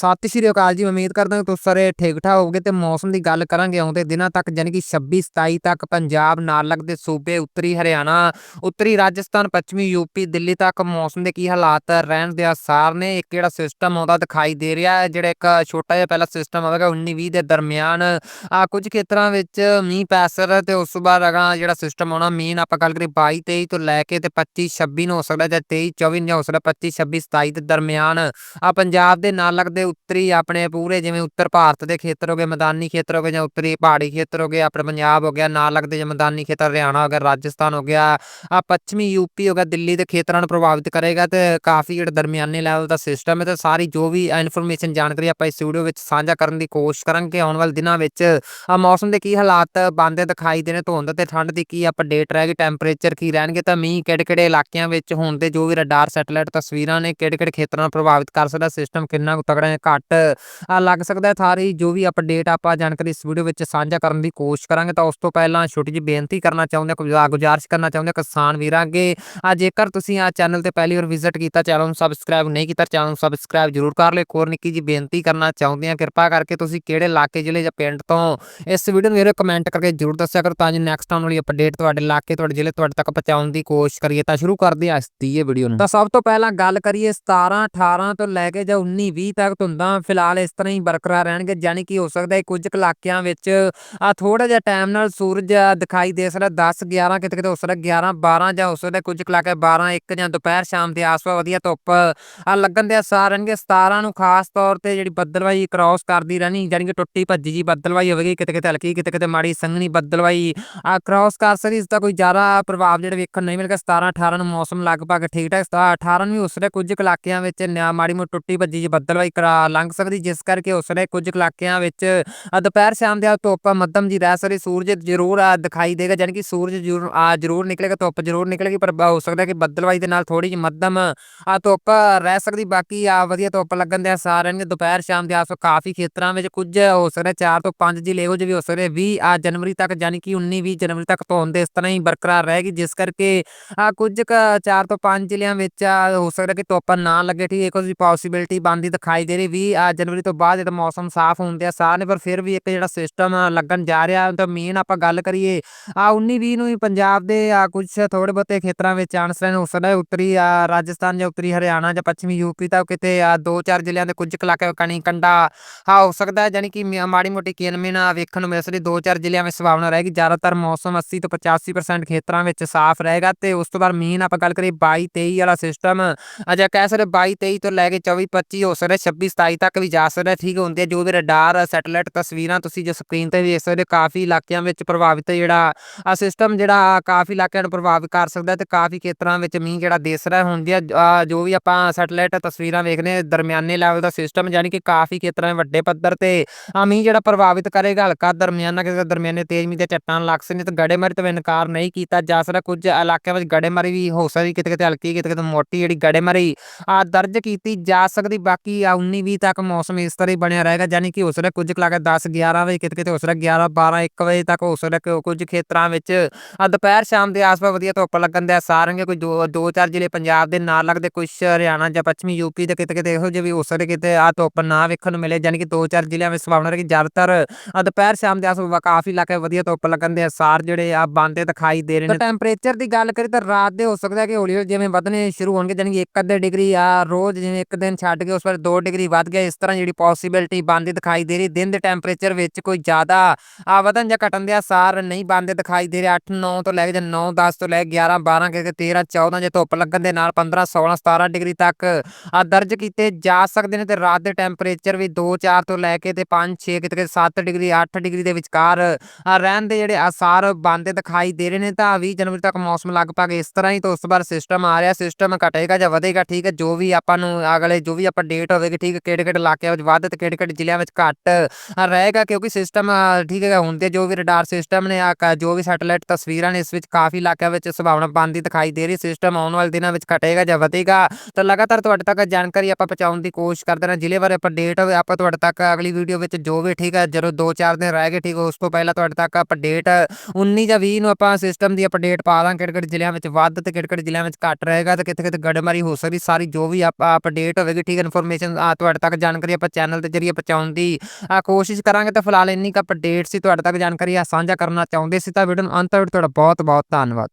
ਸਤਿ ਸ਼੍ਰੀ ਅਕਾਲ ਜੀ, ਉਮੀਦ ਕਰਦਾ ਹਾਂ ਤੁਸੀਂ ਸਾਰੇ ਠੀਕ ਠਾਕ ਹੋਵੋਗੇ ਤੇ ਮੌਸਮ ਦੀ ਗੱਲ ਕਰਾਂਗੇ ਆਉਂਦੇ ਦਿਨਾਂ ਤੱਕ ਯਾਨੀ ਕਿ 26 27 ਤੱਕ ਪੰਜਾਬ ਨਾਲ ਲੱਗਦੇ ਸੂਬੇ ਉੱਤਰੀ ਹਰਿਆਣਾ, ਉੱਤਰੀ ਰਾਜਸਥਾਨ, ਪੱਛਮੀ ਯੂਪੀ ਦਿੱਲੀ ਤੱਕ ਮੌਸਮ ਦੇ ਕੀ ਹਾਲਾਤ ਰਹਿਣ ਦੇ ਆਸਾਰ ਨੇ, ਇੱਕ ਜਿਹੜਾ ਸਿਸਟਮ ਆਉਂਦਾ ਦਿਖਾਈ ਦੇ ਰਿਹਾ ਹੈ, ਜਿਹੜਾ ਇੱਕ ਛੋਟਾ ਜਿਹਾ ਪਹਿਲਾ ਸਿਸਟਮ ਆਵੇਗਾ 19 20 ਦੇ ਦਰਮਿਆਨ, ਆ ਕੁਝ ਖੇਤਰਾਂ ਵਿੱਚ ਮੀਂਹ ਪੈ ਸਕਦਾ ਤੇ ਉਸ ਤੋਂ ਬਾਅਦ ਅਗਾ ਜਿਹੜਾ ਸਿਸਟਮ ਆਉਣਾ, ਮੀਂਹ ਆਪਾਂ ਗੱਲ ਕਰੀ 22 23 ਤੋਂ ਲੈ ਕੇ ਤੇ 25 26 ਨੂੰ ਹੋ ਸਕਦਾ ਜਾਂ 23 24 ਨੂੰ ਹੋ ਸਕਦਾ 25 26 27 ਦੇ ਦਰਮਿਆਨ, ਆ ਪੰਜਾਬ ਦੇ ਨਾਲ ਲੱਗਦੇ ਉੱਤਰੀ ਆਪਣੇ ਪੂਰੇ ਜਿਵੇਂ ਉੱਤਰ ਭਾਰਤ ਦੇ ਖੇਤਰ ਹੋ ਗਏ, ਮੈਦਾਨੀ ਖੇਤਰ ਹੋ ਗਏ ਜਾਂ ਉੱਤਰੀ ਪਹਾੜੀ ਖੇਤਰ ਹੋ ਗਏ, ਆਪਣੇ ਪੰਜਾਬ ਹੋ ਗਿਆ, ਨਾਲ ਲੱਗਦੇ ਜਿਵੇਂ ਮੈਦਾਨੀ ਖੇਤਰ ਹਰਿਆਣਾ ਹੋ ਗਿਆ, ਰਾਜਸਥਾਨ ਹੋ ਗਿਆ ਆ ਪੱਛਮੀ ਯੂਪੀ ਹੋ ਗਿਆ, ਦਿੱਲੀ ਦੇ ਖੇਤਰਾਂ ਨੂੰ ਪ੍ਰਭਾਵਿਤ ਕਰੇਗਾ ਤੇ ਕਾਫੀ ਜਿਹੜਾ ਦਰਮਿਆਨੇ ਲੈਵਲ ਦਾ ਸਿਸਟਮ ਹੈ ਤੇ ਸਾਰੀ ਜੋ ਵੀ ਇਨਫੋਰਮੇਸ਼ਨ ਜਾਣਕਾਰੀ ਆਪਾਂ ਇਸ ਵੀਡੀਓ ਵਿੱਚ ਸਾਂਝਾ ਕਰਨ ਦੀ ਕੋਸ਼ਿਸ਼ ਕਰਾਂਗੇ। ਆਉਣ ਵਾਲੇ ਦਿਨਾਂ ਵਿੱਚ ਆ ਮੌਸਮ ਦੇ ਕੀ ਹਾਲਾਤ ਬੰਦੇ ਦਿਖਾਈ ਦੇਣੇ, ਧੁੰਦ ਤੇ ਠੰਡ ਦੀ ਕੀ ਅਪਡੇਟ ਰਹੇਗੀ ਟੈਂਪਰੇਚਰ ਕੀ ਰਹਿਣਗੇ ਤਾਂ ਮੀਂਹ ਕਿਹੜੇ ਕਿਹੜੇ ਇਲਾਕਿਆਂ ਵਿੱਚ ਹੋਣ ਦੇ ਜੋ ਵੀ ਰਡਾਰ ਸੈਟੇਲਾਈਟ ਤਸਵੀਰਾਂ ਨੇ ਕਿਹੜੇ ਕਿਹੜੇ ਖੇਤਰਾਂ ਨੂੰ ਪ੍ਰਭਾਵਿਤ ਕਰ ਸਕਦਾ ਸਿਸਟਮ ਕਿੰਨਾ ਕੁ ਤਗੜਾ ਹੈ ਘੱਟ ਲੱਗ ਸਕਦਾ ਹੈ। ਸਾਰੀ ਜੋ ਵੀ ਅਪਡੇਟ ਆਪਾਂ ਜਾਣਕਾਰੀ ਇਸ ਵੀਡੀਓ ਵਿੱਚ ਸਾਂਝਾ ਕਰਨ ਦੀ ਕੋਸ਼ਿਸ਼ ਕਰਾਂਗੇ, ਤਾਂ ਉਸ ਤੋਂ ਪਹਿਲਾਂ ਛੋਟੀ ਜਿਹੀ ਬੇਨਤੀ ਕਰਨਾ ਚਾਹੁੰਦੇ ਹਾਂ ਗੁਜ਼ਾਰਿਸ਼ ਕਰਨਾ ਚਾਹੁੰਦੇ ਹਾਂ, ਕਿਸਾਨ ਵੀਰਾਂ ਅੱਗੇ। ਆ ਜੇਕਰ ਤੁਸੀਂ ਆ ਚੈਨਲ ਤੇ ਪਹਿਲੀ ਵਾਰ ਵਿਜ਼ਿਟ ਕੀਤਾ ਚੈਨਲ ਨੂੰ ਸਬਸਕ੍ਰਾਈਬ ਨਹੀਂ ਕੀਤਾ ਚੈਨਲ ਨੂੰ ਸਬਸਕ੍ਰਾਈਬ ਜ਼ਰੂਰ ਕਰ ਲਿਓ। ਇੱਕ ਹੋਰ ਨਿੱਕੀ ਜੀ ਬੇਨਤੀ ਕਰਨਾ ਚਾਹੁੰਦੇ ਹਾਂ, ਕਿਰਪਾ ਕਰਕੇ ਤੁਸੀਂ ਕਿਹੜੇ ਇਲਾਕੇ, ਜ਼ਿਲ੍ਹੇ ਜਾਂ ਪਿੰਡ ਤੋਂ ਇਸ ਵੀਡੀਓ ਨੂੰ ਮੇਰੇ ਕਮੈਂਟ ਕਰਕੇ ਜ਼ਰੂਰ ਦੱਸਿਆ ਕਰੋ, ਤਾਂ ਜੋ ਨੈਕਸਟ ਆਉਣ ਵਾਲੀ ਅਪਡੇਟ ਤੁਹਾਡੇ ਇਲਾਕੇ, ਤੁਹਾਡੇ ਜ਼ਿਲ੍ਹੇ ਤੁਹਾਡੇ ਤੱਕ ਪਹੁੰਚਾਉਣ ਦੀ ਕੋਸ਼ਿਸ਼ ਕਰੀਏ, ਤਾਂ ਸ਼ੁਰੂ ਕਰਦੇ ਹਾਂ ਇਸ ਦੀ ਇਹ ਵੀਡੀਓ ਨੂੰ। ਤਾਂ ਸਭ ਤੋਂ ਪਹਿਲਾਂ ਗੱਲ ਕਰੀਏ 17 18 ਤੋਂ ਲੈ ਕੇ ਜਾਂ 19 20 ਤੱਕ ਤੋਂ ਧੁੰਦਾਂ ਫਿਲਹਾਲ ਇਸ ਤਰ੍ਹਾਂ ਹੀ ਬਰਕਰਾਰ ਰਹਿਣਗੇ ਯਾਨੀ ਕਿ ਹੋ ਸਕਦਾ ਹੈ ਕੁਝ ਕੁ ਇਲਾਕਿਆਂ ਵਿੱਚ, ਆ ਥੋੜਾ ਜਿਹਾ ਟਾਈਮ ਨਾਲ ਸੂਰਜ ਦਿਖਾਈ ਦੇ ਸਕਦਾ 10 11 ਕਿਤੇ ਕਿਤੇ ਹੋ ਸਕਦਾ 11 12 ਜਾਂ ਹੋ ਸਕਦਾ ਕੁਝ ਕੁ ਇਲਾਕੇ 12 1 ਜਾਂ ਦੁਪਹਿਰ, ਸ਼ਾਮ ਦੇ ਆਸ-ਪਾਸ ਵਧੀਆ ਧੁੱਪ, ਆ ਲੱਗਣ ਦੇ ਆਸਾਰ ਰਹਿਣਗੇ। 17 ਨੂੰ ਖਾਸ ਤੌਰ ਤੇ ਜਿਹੜੀ ਬੱਦਲਵਾਈ ਕ੍ਰਾਸ ਕਰਦੀ ਰਹਿਣੀ ਯਾਨੀ ਕਿ ਟੁੱਟੀ ਭੱਜੀ ਜੀ ਬੱਦਲਵਾਈ ਹੋਵੇਗੀ, ਕਿਤੇ ਕਿਤੇ ਹਲਕੀ, ਕਿਤੇ ਕਿਤੇ ਮਾੜੀ ਸੰਘਣੀ ਬੱਦਲਵਾਈ, ਆ ਕ੍ਰਾਸ ਕਰ ਸਕਦੀ, ਇਸ ਦਾ ਕੋਈ ਜ਼ਿਆਦਾ ਪ੍ਰਭਾਵ ਜਿਹੜਾ ਵੇਖਣ ਨਹੀਂ ਮਿਲੇਗਾ। 17 18 ਨੂੰ ਮੌਸਮ ਲਗਭਗ ਠੀਕ ਠਾਕ 18 ਨੂੰ ਵੀ ਉਸ ਦੇ ਕੁਝ ਕੁ ਇਲਾਕਿਆਂ ਵਿੱਚ ਨਿਆ- ਮਾੜੀ ਮੋਟੀ ਟੁੱਟੀ ਭੱਜੀ ਜੀ ਬੱਦਲਵਾਈ ਕਰਾ ਲੰਘ ਸਕਦੀ, ਜਿਸ ਕਰਕੇ ਉਸ ਦੇ ਕੁਝ ਇਲਾਕਿਆਂ ਵਿੱਚ ਦੁਪਹਿਰ ਸ਼ਾਮ ਦੇ ਆ ਧੁੱਪ ਮੱਧਮ ਜੀ ਰਹਿ ਸਕਦੀ, ਸੂਰਜ ਜ਼ਰੂਰ ਦਿਖਾਈ ਦੇਗਾ ਯਾਨੀ ਕਿ ਸੂਰਜ ਜ਼ਰੂਰ ਜ਼ਰੂਰ ਨਿਕਲੇਗਾ, ਧੁੱਪ ਜ਼ਰੂਰ ਨਿਕਲੇਗੀ, ਪਰ ਹੋ ਸਕਦਾ ਕਿ ਬੱਦਲਵਾਈ ਦੇ ਨਾਲ ਥੋੜੀ ਜਿਹੀ ਮੱਧਮ, ਆ ਧੁੱਪ ਰਹਿ ਸਕਦੀ, ਬਾਕੀ ਆ ਵਧੀਆ ਧੁੱਪ ਲੱਗਣ ਦੇ ਆਸਾਰ ਰਹਿਣਗੇ ਦੁਪਹਿਰ ਸ਼ਾਮ ਦੇ ਆਸ ਕਾਫੀ ਖੇਤਰਾਂ ਵਿੱਚ ਕੁਝ ਹੋ ਸਕਦਾ 4 ਤੋਂ 5 ਜ਼ਿਲ੍ਹੇ ਇਹੋ ਜਿਹੇ ਵੀ ਹੋ ਸਕਦੇ 20 ਆ ਜਨਵਰੀ ਤੱਕ ਯਾਨੀ ਕਿ 19 20 ਜਨਵਰੀ ਤੱਕ ਧੁੰਦ ਇਸ ਤਰ੍ਹਾਂ ਹੀ ਬਰਕਰਾਰ ਰਹੇਗੀ, ਜਿਸ ਕਰਕੇ ਆ ਕੁਝ ਕ 4 ਤੋਂ 5 ਜ਼ਿਲ੍ਹਿਆਂ ਵਿੱਚ ਹੋ ਸਕਦਾ ਕਿ ਧੁੱਪ ਨਾ ਲੱਗੇ, ਠੀਕ ਇੱਕ ਉਹਦੀ ਪੋਸਿਬਿਲਿਟੀ ਬਣਦੀ ਦਿਖਾਈ ਦੇ ਰਹੀ 20 ਜਨਵਰੀ ਤੋਂ ਬਾਅਦ ਜਿਹੜਾ ਮੌਸਮ ਸਾਫ਼ ਹੁੰਦੇ ਆ ਸਾਹ ਨੇ, ਪਰ ਫਿਰ ਵੀ ਇੱਕ ਜਿਹੜਾ ਸਿਸਟਮ ਲੱਗਣ ਜਾ ਰਿਹਾ ਤਾਂ ਮੇਨ ਆਪਾਂ ਗੱਲ ਕਰੀਏ, ਆ 19 20 ਨੂੰ ਹੀ ਪੰਜਾਬ ਦੇ, ਆ ਕੁਝ ਥੋੜੇ ਬਹੁਤੇ ਖੇਤਰਾਂ ਵਿੱਚ ਚਾਂਸ ਰਹਿਣ ਹੋ ਸਕਦਾ ਉੱਤਰੀ ਰਾਜਸਥਾਨ ਜਾਂ ਉੱਤਰੀ ਹਰਿਆਣਾ ਜਾਂ ਪੱਛਮੀ ਯੂਪੀ ਤਾਂ ਕਿਤੇ ਦੋ, ਚਾਰ ਜ਼ਿਲ੍ਹਿਆਂ ਦੇ ਕੁਝ ਕੁ ਇਲਾਕੇ ਕਣੀ ਕੰਡਾ ਹਾਂ ਹੋ ਸਕਦਾ ਹੈ ਯਾਨੀ ਕਿ ਮਾੜੀ ਮੋਟੀ ਕਿਨਮਿਨ ਵੇਖਣ ਨੂੰ ਮਿਲ ਸਕਦੀ, ਦੋ, ਚਾਰ ਜ਼ਿਲ੍ਹਿਆਂ ਵਿੱਚ ਸੰਭਾਵਨਾ ਰਹੇਗੀ, ਜ਼ਿਆਦਾਤਰ ਮੌਸਮ 80 ਤੋਂ 85% ਖੇਤਰਾਂ ਵਿੱਚ ਸਾਫ਼ ਰਹੇਗਾ, ਤੇ ਉਸ ਤੋਂ ਬਾਅਦ ਮੀਨ ਆਪਾਂ ਗੱਲ ਕਰੀਏ 22 23 ਵਾਲਾ ਸਿਸਟਮ ਅਜਾ ਕਹਿ ਸਕਦੇ 22 23 ਤੋਂ ਲੈ ਕੇ 24 25 ਹੋ ਸਕਦਾ 26 27 ਤੱਕ ਵੀ ਜਾ ਸਕਦਾ ਠੀਕ ਹੁੰਦੇ ਆ ਜੋ ਵੀ ਰਡਾਰ ਸੈਟੇਲਾਈਟ ਤਸਵੀਰਾਂ ਤੁਸੀਂ ਜੋ ਸਕਰੀਨ ਤੇ ਵੇਖ ਸਕਦੇ ਹੋ, ਕਾਫੀ ਇਲਾਕਿਆਂ ਵਿੱਚ ਪ੍ਰਭਾਵਿਤ ਜਿਹੜਾ ਆ ਸਿਸਟਮ ਜਿਹੜਾ ਕਾਫੀ ਇਲਾਕਿਆਂ ਨੂੰ ਪ੍ਰਭਾਵਿਤ ਕਰ ਸਕਦਾ ਤੇ ਕਾਫੀ ਖੇਤਰਾਂ ਵਿੱਚ ਮੀਂਹ ਜਿਹੜਾ ਦਿਸ ਰਿਹਾ ਹੁੰਦੀ ਆ ਜੋ ਵੀ ਆਪਾਂ ਸੈਟੇਲਾਈਟ ਤਸਵੀਰਾਂ ਵੇਖਦੇ ਹਾਂ, ਦਰਮਿਆਨੇ ਲੈਵਲ ਦਾ ਸਿਸਟਮ ਯਾਨੀ ਕਿ ਕਾਫੀ ਖੇਤਰਾਂ ਵਿੱਚ ਵੱਡੇ ਪੱਧਰ ਤੇ ਆ ਮੀਂਹ ਜਿਹੜਾ ਪ੍ਰਭਾਵਿਤ ਕਰੇਗਾ ਹਲਕਾ ਦਰਮਿਆਨਾ ਕਿਸੇ ਦਰਮਿਆਨੇ ਤੇਜ਼ ਮੀਂਹ ਦੇ ਚੱਟਾਨ ਲੱਗ ਸਕਦੇ ਤੇ ਗੜੇਮਾਰੀ ਤੋਂ ਇਨਕਾਰ ਨਹੀਂ ਕੀਤਾ ਜਾ ਸਕਦਾ ਕੁਝ ਇਲਾਕਿਆਂ ਵਿੱਚ ਗੜੇਮਾਰੀ ਵੀ ਹੋ ਸਕਦੀ ਕਿਤੇ ਕਿਤੇ ਹਲਕੀ ਕਿਤੇ ਕਿਤੇ ਮੋਟੀ ਜਿਹੜੀ ਗੜੇਮਾਰੀ ਆ ਦਰਜ ਕੀਤੀ ਜਾ ਸਕਦੀ ਬਾਕੀ ਆ 19 20 ਤੱਕ ਮੌਸਮ ਇਸ ਤਰ੍ਹਾਂ ਹੀ ਬਣਿਆ ਰਹੇਗਾ ਯਾਨੀ ਕਿ ਉਸ ਸਕਦਾ ਕੁਝ ਕਲਾਕ ਇਲਾਕੇ 10 11 ਵਜੇ ਕਿਤੇ ਕਿਤੇ ਉਸ ਸਕਦਾ 11 12 1 ਵਜੇ ਤੱਕ ਉਸ ਸਕਦਾ ਕੁਝ ਖੇਤਰਾਂ ਵਿੱਚ ਦੁਪਹਿਰ ਸ਼ਾਮ ਦੇ ਆਸ-ਪਾਸ ਵਧੀਆ ਧੁੱਪ ਲੱਗਣ ਦੇ ਆਸਾਰ ਹੋਣਗੇ ਕੋਈ ਦੋ ਚਾਰ ਜ਼ਿਲ੍ਹੇ ਪੰਜਾਬ ਦੇ ਨਾਲ ਲੱਗਦੇ ਕੁਝ ਹਰਿਆਣਾ ਜਾਂ ਪੱਛਮੀ ਯੂਪੀ ਦੇ ਕਿਤੇ ਕਿਤੇ ਇਹੋ ਜਿਹੇ ਵੀ ਉਸ ਸਕਦੇ ਕਿਤੇ ਆ ਧੁੱਪ ਨਾ ਵੇਖਣ ਨੂੰ ਮਿਲੇ ਯਾਨੀ ਕਿ ਦੋ, ਚਾਰ ਜ਼ਿਲ੍ਹਿਆਂ ਵਿੱਚ ਸੰਭਾਵਨਾ ਹੈ ਕਿ ਜ਼ਿਆਦਾਤਰ ਦੁਪਹਿਰ ਸ਼ਾਮ ਦੇ ਆਸ-ਪਾਸ ਕਾਫੀ ਇਲਾਕੇ ਵਧੀਆ ਧੁੱਪ ਲੱਗਣ ਦੇ ਆਸਾਰ ਜਿਹੜੇ ਆ ਬੰਦੇ ਦਿਖਾਈ ਦੇ ਰਹੇ ਨੇ। ਟੈਂਪਰੇਚਰ ਦੀ ਗੱਲ ਕਰੀ ਤਾਂ ਰਾਤ ਦੇ ਹੋ ਸਕਦਾ ਕਿ ਹੌਲੀ ਹੌਲੀ ਜਿਵੇਂ ਵਧਣੇ ਸ਼ੁਰੂ ਹੋਣਗੇ ਯਾਨੀ ਕਿ 1 ਅੱਧੇ ਡਿਗਰੀ ਆ ਰੋਜ਼ ਜਿਵੇਂ ਇੱਕ ਦਿਨ ਛੱਡ ਕੇ ਉਸ ਪਰ 2 ਡਿਗਰੀ ਵੱਧ ਗਿਆ ਇਸ ਤਰ੍ਹਾਂ ਜਿਹੜੀ ਪੋਸਿਬਿਲਿਟੀ ਬੰਦੀ ਦਿਖਾਈ ਦੇ ਰਹੀ, ਦਿਨ ਦੇ ਟੈਂਪਰੇਚਰ ਵਿੱਚ ਕੋਈ ਜ਼ਿਆਦਾ ਆ ਵਧਣ ਜਾਂ ਘਟਣ ਦੇ ਆਸਾਰ ਨਹੀਂ ਬੰਦੇ ਦਿਖਾਈ ਦੇ ਰਹੇ। 8 9 ਤੋਂ ਲੈ ਕੇ 9 10 ਤੋਂ ਲੈ ਕੇ 11 12 ਕੇ 13 14 ਜੇ ਧੁੱਪ ਲੱਗਣ ਦੇ ਨਾਲ 15 16 17 ਡਿਗਰੀ ਤੱਕ ਆ ਦਰਜ ਕੀਤੇ ਜਾ ਸਕਦੇ ਨੇ ਤੇ ਰਾਤ ਦੇ ਟੈਂਪਰੇਚਰ ਵੀ 2 4 ਤੋਂ ਲੈ ਕੇ ਤੇ 5 6 ਕਿਤੇ 7 ਡਿਗਰੀ 8 ਡਿਗਰੀ ਦੇ ਵਿਚਕਾਰ ਰਹਿਣ ਦੇ ਜਿਹੜੇ ਆਸਾਰ ਬੰਦੇ ਦਿਖਾਈ ਦੇ ਰਹੇ ਨੇ ਤਾਂ 20 ਜਨਵਰੀ ਤੱਕ ਮੌਸਮ ਲਗਭਗ ਇਸ ਤਰ੍ਹਾਂ ਹੀ ਤੋਂ ਉਸ ਵਾਰ ਸਿਸਟਮ ਆ ਰਿਹਾ। ਸਿਸਟਮ ਘਟੇਗਾ ਜਾਂ ਵਧੇਗਾ, ਠੀਕ ਹੈ, ਜੋ ਵੀ ਆਪਾਂ ਨੂੰ ਅਗਲੇ, ਜੋ ਵੀ ਆਪਾਂ ਡੇਟ ਹੋਵੇਗੀ, ਠੀਕ ਕਿਹੜੇ ਕਿਹੜੇ ਇਲਾਕਿਆਂ ਵਿੱਚ ਵੱਧ ਤੇ ਕਿਹੜੇ ਕਿਹੜੇ ਜ਼ਿਲ੍ਹਿਆਂ ਵਿੱਚ ਘੱਟ ਰਹੇਗਾ ਕਿਉਂਕਿ ਸਿਸਟਮ ਠੀਕ ਹੈ ਹੁੰਦੇ ਜੋ ਵੀ ਰਡਾਰ ਸਿਸਟਮ ਨੇ ਕ- ਜੋ ਵੀ ਸੈਟੇਲਾਈਟ ਤਸਵੀਰਾਂ ਨੇ ਇਸ ਵਿੱਚ ਕਾਫੀ ਇਲਾਕਿਆਂ ਵਿੱਚ ਸੰਭਾਵਨਾ ਬਣਦੀ ਦਿਖਾਈ ਦੇ ਰਹੀ ਸਿਸਟਮ ਆਉਣ ਵਾਲੇ ਦਿਨਾਂ ਵਿੱਚ ਘਟੇਗਾ ਜਾਂ ਵਧੇਗਾ। ਤਾਂ ਲਗਾਤਾਰ ਤੁਹਾਡੇ ਤੱਕ ਜਾਣਕਾਰੀ ਆਪਾਂ ਪਹੁੰਚਾਉਣ ਦੀ ਕੋਸ਼ਿਸ਼ ਕਰਦੇ ਹਾਂ। ਜ਼ਿਲ੍ਹੇ ਬਾਰੇ ਅਪਡੇਟ ਹੋਵੇ ਆਪਾਂ ਤੁਹਾਡੇ ਤੱਕ ਅਗਲੀ ਵੀਡੀਓ ਵਿੱਚ ਜੋ ਵੀ ਠੀਕ ਹੈ, ਜਦੋਂ 2-4 ਦਿਨ ਰਹਿ ਗਏ, ਠੀਕ, ਉਸ ਤੋਂ ਪਹਿਲਾਂ ਤੁਹਾਡੇ ਤੱਕ ਅਪਡੇਟ 19 ਜਾਂ 20 ਨੂੰ ਆਪਾਂ ਸਿਸਟਮ ਦੀ ਅਪਡੇਟ ਪਾ ਦਾਂ ਕਿਹੜੇ ਕਿਹੜੇ ਜ਼ਿਲ੍ਹਿਆਂ ਵਿੱਚ ਵੱਧ ਤੇ ਕਿਹੜੇ ਕਿਹੜੇ ਜ਼ਿਲ੍ਹਿਆਂ ਵਿੱਚ ਘੱਟ ਰਹੇਗਾ। ਤੇ ਕਿੱਥੇ ਕਿੱਥੇ ਗੜਮਾਰੀ ਹੋ ਸਕਦੀ, ਸਾਰੀ ਜੋ ਵੀ ਆਪਾਂ ਅਪਡੇਟ ਹੋਵੇਗੀ, ਠੀਕ ਇਨਫੋਰਮੇਸ਼ਨ ਆ ਤੁਹਾਡੇ ਤੱਕ ਜਾਣਕਾਰੀ ਆਪਾਂ ਚੈਨਲ ਦੇ ਜ਼ਰੀਏ ਪਹੁੰਚਾਉਣ ਦੀ ਅ, ਕੋਸ਼ਿਸ਼ ਕਰਾਂਗੇ ਤਾਂ ਫਿਲਹਾਲ ਇੰਨੀ ਕੁ ਅਪਡੇਟ ਸੀ ਤੁਹਾਡੇ ਤੱਕ ਜਾਣਕਾਰੀ ਆ ਸਾਂਝਾ ਕਰਨਾ ਚਾਹੁੰਦੇ ਸੀ ਤਾਂ ਵੀਡੀਓ ਨੂੰ ਅੰਤ ਤੱਕ ਤੁਹਾਡਾ ਬਹੁਤ ਬਹੁਤ ਧੰਨਵਾਦ।